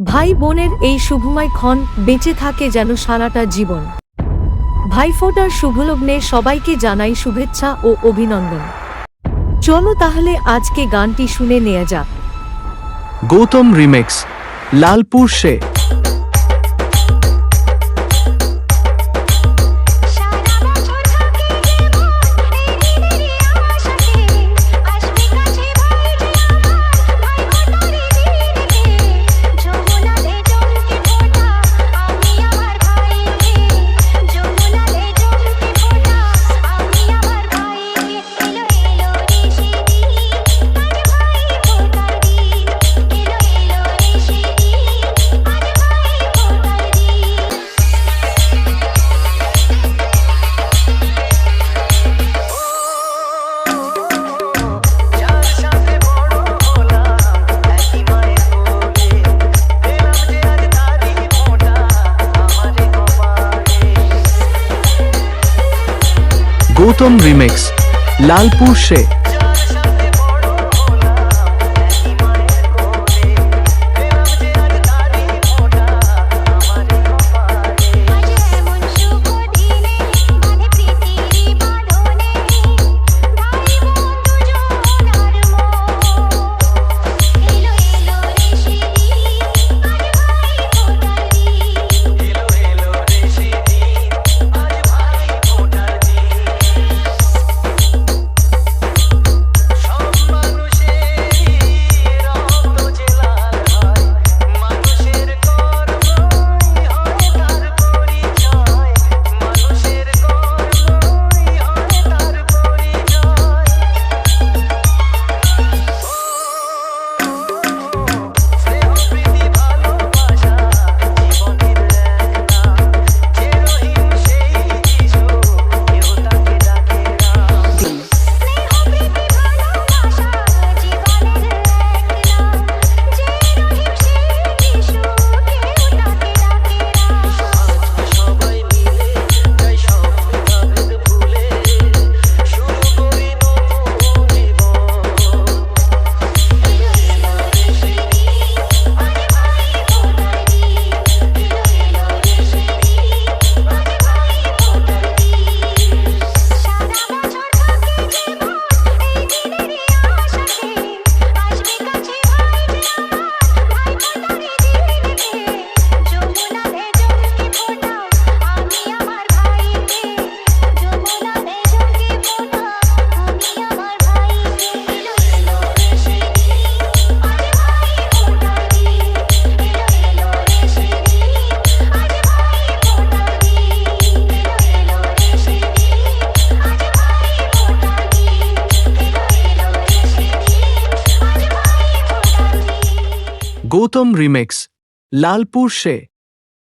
ভাই বোনের এই শুভময় ক্ষণ বেঁচে থাকে যেন সারাটা জীবন। ভাইফোঁটার শুভলগ্নে সবাইকে জানাই শুভেচ্ছা ও অভিনন্দন। চলো তাহলে আজকে গানটি শুনে নেওয়া যাক। গৌতম রিমেক্স, লালপুর সে গৌতম রিমেক্স লালপুর সে গৌতম রিমেক্স লালপুর সে।